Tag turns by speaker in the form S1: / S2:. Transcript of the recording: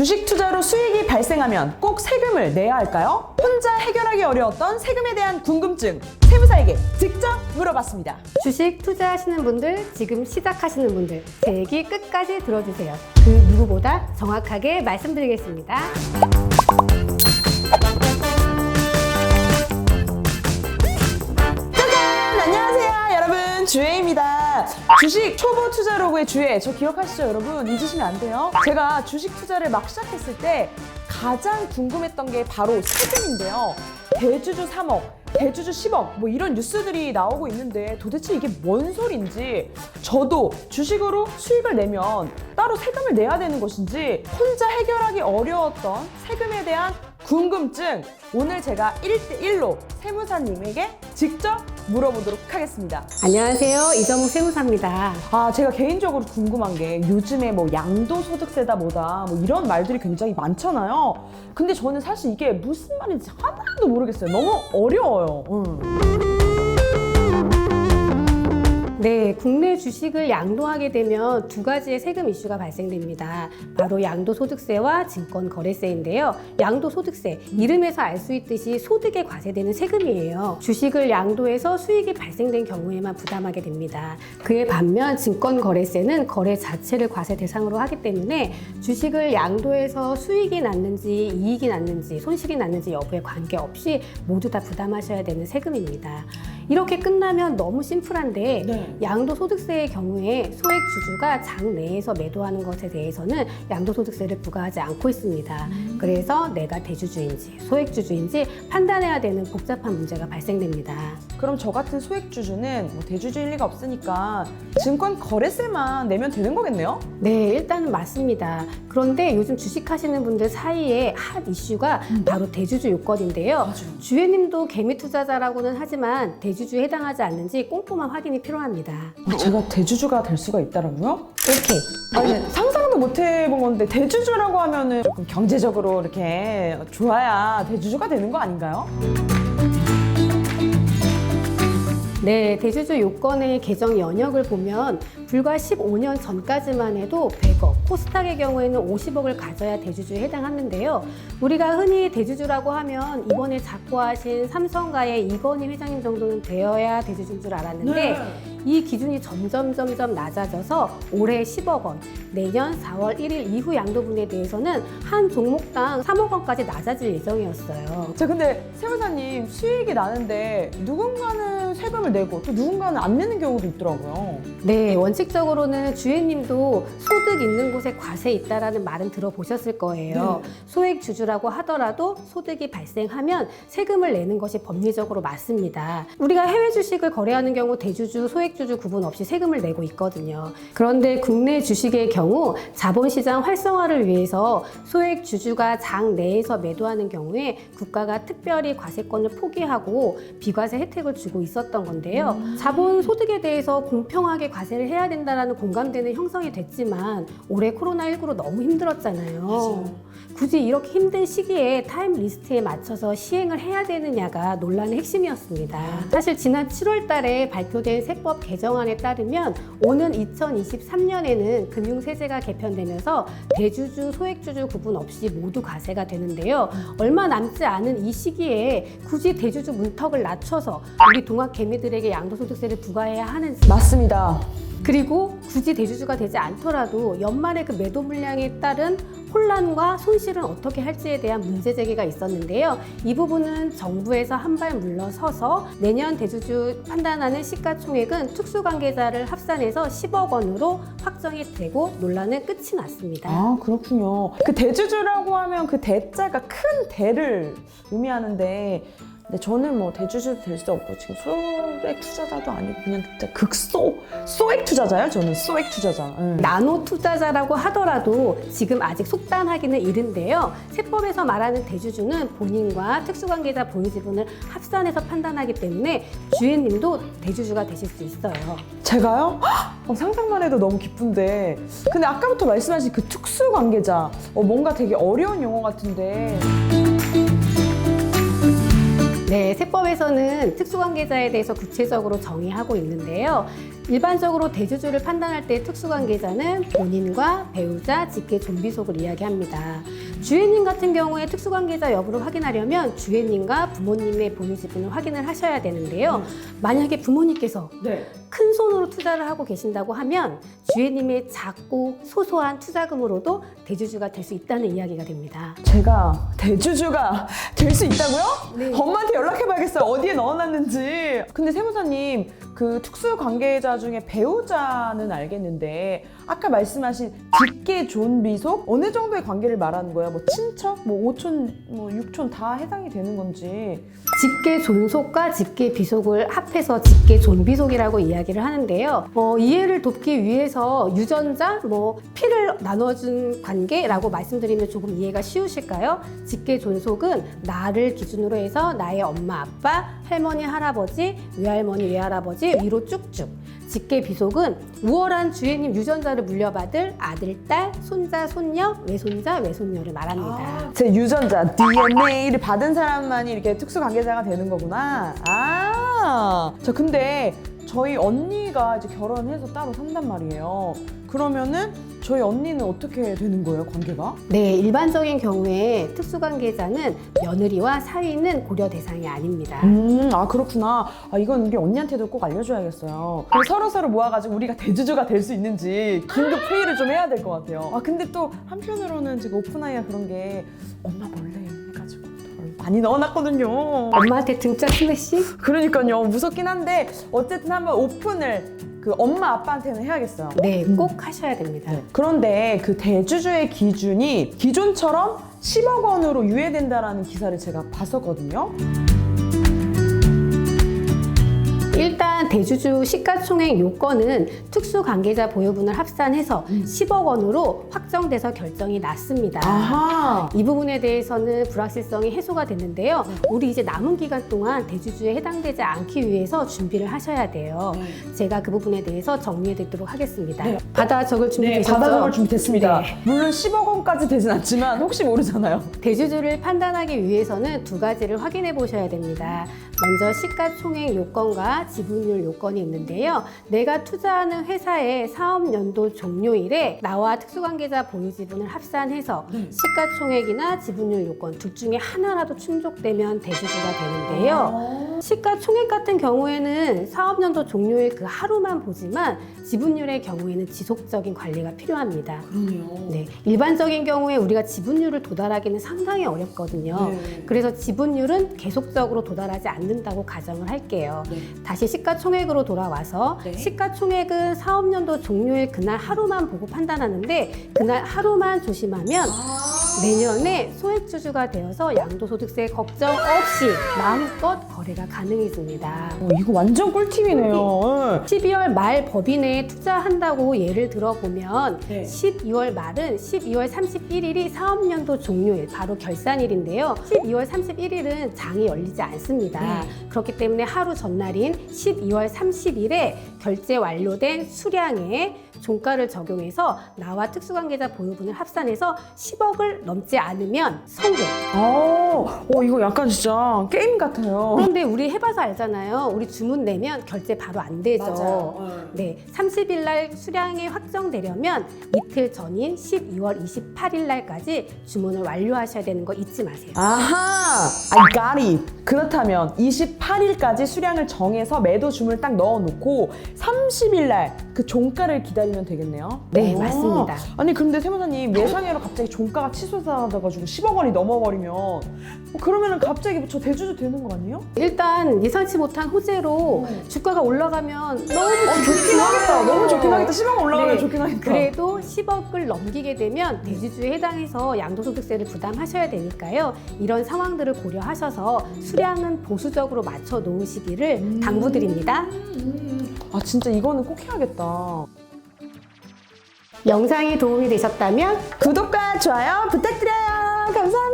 S1: 주식 투자로 수익이 발생하면 꼭 세금을 내야 할까요? 혼자 해결하기 어려웠던 세금에 대한 궁금증 세무사에게 직접 물어봤습니다.
S2: 주식 투자하시는 분들, 지금 시작하시는 분들, 제 얘기 끝까지 들어주세요. 그 누구보다 정확하게 말씀드리겠습니다.
S1: 주식 초보 투자 로그의 주혜. 저 기억하시죠, 여러분? 잊으시면 안 돼요. 제가 주식 투자를 막 시작했을 때 가장 궁금했던 게 바로 세금인데요. 대주주 3억, 대주주 10억, 뭐 이런 뉴스들이 나오고 있는데 도대체 이게 뭔 소린지 저도 주식으로 수익을 내면 따로 세금을 내야 되는 것인지 혼자 해결하기 어려웠던 세금에 대한 궁금증 오늘 제가 1대1로 세무사님에게 직접 물어보도록 하겠습니다.
S2: 안녕하세요. 이정우 세무사입니다.
S1: 아, 제가 개인적으로 궁금한 게 요즘에 뭐 양도소득세다 뭐다 뭐 이런 말들이 굉장히 많잖아요. 근데 저는 사실 이게 무슨 말인지 하나도 모르겠어요. 너무 어려워요. 응.
S2: 네, 국내 주식을 양도하게 되면 두 가지의 세금 이슈가 발생됩니다. 바로 양도소득세와 증권거래세인데요. 양도소득세, 이름에서 알 수 있듯이 소득에 과세되는 세금이에요. 주식을 양도해서 수익이 발생된 경우에만 부담하게 됩니다. 그에 반면 증권거래세는 거래 자체를 과세 대상으로 하기 때문에 주식을 양도해서 수익이 났는지 이익이 났는지 손실이 났는지 여부에 관계없이 모두 다 부담하셔야 되는 세금입니다. 이렇게 끝나면 너무 심플한데
S1: 네.
S2: 양도소득세의 경우에 소액 주주가 장 내에서 매도하는 것에 대해서는 양도소득세를 부과하지 않고 있습니다. 그래서 내가 대주주인지 소액 주주인지 판단해야 되는 복잡한 문제가 발생됩니다.
S1: 그럼 저 같은 소액 주주는 뭐 대주주일 리가 없으니까 증권 거래세만 내면 되는 거겠네요?
S2: 네, 일단은 맞습니다. 그런데 요즘 주식하시는 분들 사이에 핫 이슈가 바로 대주주 요건인데요.
S1: 맞아요.
S2: 주혜님도 개미 투자자라고는 하지만 대주 주에 해당하지 않는지 꼼꼼한 확인이 필요합니다.
S1: 제가 대주주가 될 수가 있다라고요?
S2: 이렇게
S1: 아니 상상도 못 해본 건데 대주주라고 하면은 조금 경제적으로 이렇게 좋아야 대주주가 되는 거 아닌가요?
S2: 네, 대주주 요건의 개정 연역을 보면 불과 15년 전까지만 해도 100억, 코스닥의 경우에는 50억을 가져야 대주주에 해당하는데요. 우리가 흔히 대주주라고 하면 이번에 작고하신 삼성가의 이건희 회장님 정도는 되어야 대주주인 줄 알았는데
S1: 네.
S2: 이 기준이 점점 점점 낮아져서 올해 10억 원, 내년 4월 1일 이후 양도분에 대해서는 한 종목당 3억 원까지 낮아질 예정이었어요.
S1: 자 근데 세무사님 수익이 나는데 누군가는 세금을 내고 또 누군가는 안 내는 경우도 있더라고요.
S2: 네, 원칙적으로는 주혜님도 소득 있는 곳에 과세 있다라는 말은 들어보셨을 거예요. 소액 주주라고 하더라도 소득이 발생하면 세금을 내는 것이 법리적으로 맞습니다. 우리가 해외 주식을 거래하는 경우 대주주, 소액 주주 구분 없이 세금을 내고 있거든요. 그런데 국내 주식의 경우 자본시장 활성화를 위해서 소액 주주가 장 내에서 매도하는 경우에 국가가 특별히 과세권을 포기하고 비과세 혜택을 주고 있었던 건데요. 자본 소득에 대해서 공평하게 과세를 해야 된다라는 공감대는 형성이 됐지만 올해 코로나19로 너무 힘들었잖아요. 굳이 이렇게 힘든 시기에 타임 리스트에 맞춰서 시행을 해야 되느냐가 논란의 핵심이었습니다. 사실 지난 7월 달에 발표된 세법 개정안에 따르면 오는 2023년에는 금융세제가 개편되면서 대주주, 소액주주 구분 없이 모두 과세가 되는데요. 얼마 남지 않은 이 시기에 굳이 대주주 문턱을 낮춰서 우리 동학 개미들에게 양도소득세를 부과해야 하는지
S1: 맞습니다.
S2: 그리고 굳이 대주주가 되지 않더라도 연말에 그 매도 물량에 따른 혼란과 손실은 어떻게 할지에 대한 문제 제기가 있었는데요. 이 부분은 정부에서 한 발 물러서서 내년 대주주 판단하는 시가총액은 특수관계자를 합산해서 10억 원으로 확정이 되고 논란은 끝이 났습니다.
S1: 아 그렇군요. 그 대주주라고 하면 그 대자가 큰 대를 의미하는데 근데 저는 뭐 대주주도 될 수 없고 지금 소액 투자자도 아니고 그냥 진짜 극소 소액 투자자요. 저는 소액 투자자. 응.
S2: 나노 투자자라고 하더라도 지금 아직 속단하기는 이른데요. 세법에서 말하는 대주주는 본인과 특수관계자 보유 지분을 합산해서 판단하기 때문에 주인님도 대주주가 되실 수 있어요.
S1: 제가요? 어, 상상만 해도 너무 기쁜데 근데 아까부터 말씀하신 그 특수 관계자 어, 뭔가 되게 어려운 용어 같은데
S2: 네, 세법에서는 특수관계자에 대해서 구체적으로 정의하고 있는데요. 일반적으로 대주주를 판단할 때 특수관계자는 본인과 배우자, 직계, 좀비 속을 이야기합니다. 주인님 같은 경우에 특수관계자 여부를 확인하려면 주인님과 부모님의 본인 지분을 확인을 하셔야 되는데요. 만약에 부모님께서
S1: 네.
S2: 큰 손으로 투자를 하고 계신다고 하면 주인님의 작고 소소한 투자금으로도 대주주가 될 수 있다는 이야기가 됩니다.
S1: 제가 대주주가 될 수 있다고요?
S2: 네.
S1: 엄마한테 연락해봐야겠어요. 어디에 넣어놨는지. 근데 세무사님, 그 특수 관계자 중에 배우자는 알겠는데 아까 말씀하신 직계 존비속 어느 정도의 관계를 말하는 거예요? 뭐 친척, 뭐 오촌, 뭐 육촌 다 해당이 되는 건지.
S2: 직계 존속과 직계 비속을 합해서 직계 존비속이라고 이야기를 하는데요. 어, 이해를 돕기 위해서 유전자, 뭐 피를 나눠준 관계라고 말씀드리면 조금 이해가 쉬우실까요? 직계 존속은 나를 기준으로 해서 나의 엄마, 아빠, 할머니, 할아버지, 외할머니, 외할아버지 위로 쭉쭉. 직계 비속은 우월한 주인님 유전자를 물려받을 아들, 딸, 손자, 손녀, 외손자, 외손녀를 말합니다.
S1: 제 유전자 DNA를 받은 사람만이 이렇게 특수 관계자가 되는 거구나. 아, 저 근데 저희 언니가 이제 결혼해서 따로 산단 말이에요. 그러면은 저희 언니는 어떻게 되는 거예요, 관계가?
S2: 네, 일반적인 경우에 특수관계자는 며느리와 사위는 고려 대상이 아닙니다.
S1: 음, 아 그렇구나. 아 이건 우리 언니한테도 꼭 알려줘야겠어요. 그럼 서로 서로 모아가지고 우리가 대주주가 될 수 있는지 긴급 회의를 좀 해야 될 것 같아요. 아 근데 또 한편으로는 지금 오픈아이가 그런 게 엄마 몰래 해가지고 돈 많이 넣어놨거든요.
S2: 엄마한테 등짝 스매시?
S1: 그러니까요 무섭긴 한데 어쨌든 한번 오픈을 그 엄마 아빠한테는 해야겠어요.
S2: 네, 꼭 하셔야 됩니다.
S1: 그런데 그 대주주의 기준이 기존처럼 10억 원으로 유예된다라는 기사를 제가 봤었거든요.
S2: 일단 대주주 시가총액 요건은 특수관계자 보유분을 합산해서 10억 원으로 확정돼서 결정이 났습니다.
S1: 아하.
S2: 이 부분에 대해서는 불확실성이 해소가 됐는데요. 우리 이제 남은 기간 동안 대주주에 해당되지 않기 위해서 준비를 하셔야 돼요. 제가 그 부분에 대해서 정리해 드리도록 하겠습니다.
S1: 네.
S2: 받아 적을 준비되셨죠?
S1: 받아 적을 준비됐습니다.
S2: 네.
S1: 물론 10억 원까지 되진 않지만 혹시 모르잖아요.
S2: 대주주를 판단하기 위해서는 두 가지를 확인해 보셔야 됩니다. 먼저 시가총액 요건과 지분율 요건이 있는데요. 내가 투자하는 회사의 사업 연도 종료일에 나와 특수관계자 보유 지분을 합산해서 시가총액이나 지분율 요건 둘 중에 하나라도 충족되면 대주주가 되는데요. 시가총액 같은 경우에는 사업연도 종료일 그 하루만 보지만 지분율의 경우에는 지속적인 관리가 필요합니다.
S1: 그러네요.
S2: 네, 일반적인 경우에 우리가 지분율을 도달하기는 상당히 어렵거든요.
S1: 네.
S2: 그래서 지분율은 계속적으로 도달하지 않는다고 가정을 할게요.
S1: 네.
S2: 다시 시가총액으로 돌아와서
S1: 네.
S2: 시가총액은 사업연도 종료일 그날 하루만 보고 판단하는데 그날 하루만 조심하면 내년에 소액주주가 되어서 양도소득세 걱정 없이 마음껏 거래가 가능해집니다.
S1: 어, 이거 완전 꿀팁이네요.
S2: 12월 말 법인에 투자한다고 예를 들어보면
S1: 네.
S2: 12월 말은 12월 31일이 사업연도 종료일, 바로 결산일인데요. 12월 31일은 장이 열리지 않습니다. 그렇기 때문에 하루 전날인 12월 30일에 결제 완료된 수량에 종가를 적용해서 나와 특수관계자 보유분을 합산해서 10억을 넘지 않으면 성공.
S1: 어, 어, 이거 약간 진짜 게임 같아요.
S2: 그런데 우리 해봐서 알잖아요. 우리 주문 내면 결제 바로 안 되죠. 네, 30일 날 수량이 확정되려면 이틀 전인 12월 28일 날까지 주문을 완료하셔야 되는 거 잊지 마세요.
S1: 아하! I got it. 그렇다면 28일까지 수량을 정해서 매도 주문을 딱 넣어놓고 30일 날 그 종가를 기다리면 되겠네요.
S2: 네,
S1: 오.
S2: 맞습니다.
S1: 아니 근데 세무사님 예상외로 갑자기 종가가 취소돼가지고 10억 원이 넘어버리면 어, 그러면은 갑자기 저 대주주 되는 거 아니에요?
S2: 일단 예상치 못한 호재로 주가가 올라가면 너무
S1: 어, 좋긴 하겠다. 너무 좋긴 하겠다. 10억 올라가면
S2: 네,
S1: 좋긴 하겠다.
S2: 그래도 10억을 넘기게 되면 대주주에 해당해서 양도소득세를 부담하셔야 되니까요. 이런 상황들을 고려하셔서 수량은 보수적으로 맞춰 놓으시기를
S1: 음.
S2: 당부드립니다.
S1: 아 진짜 이거는 꼭 해야겠다.
S2: 영상이 도움이 되셨다면
S1: 구독과 좋아요 부탁드려요. 감사합니다.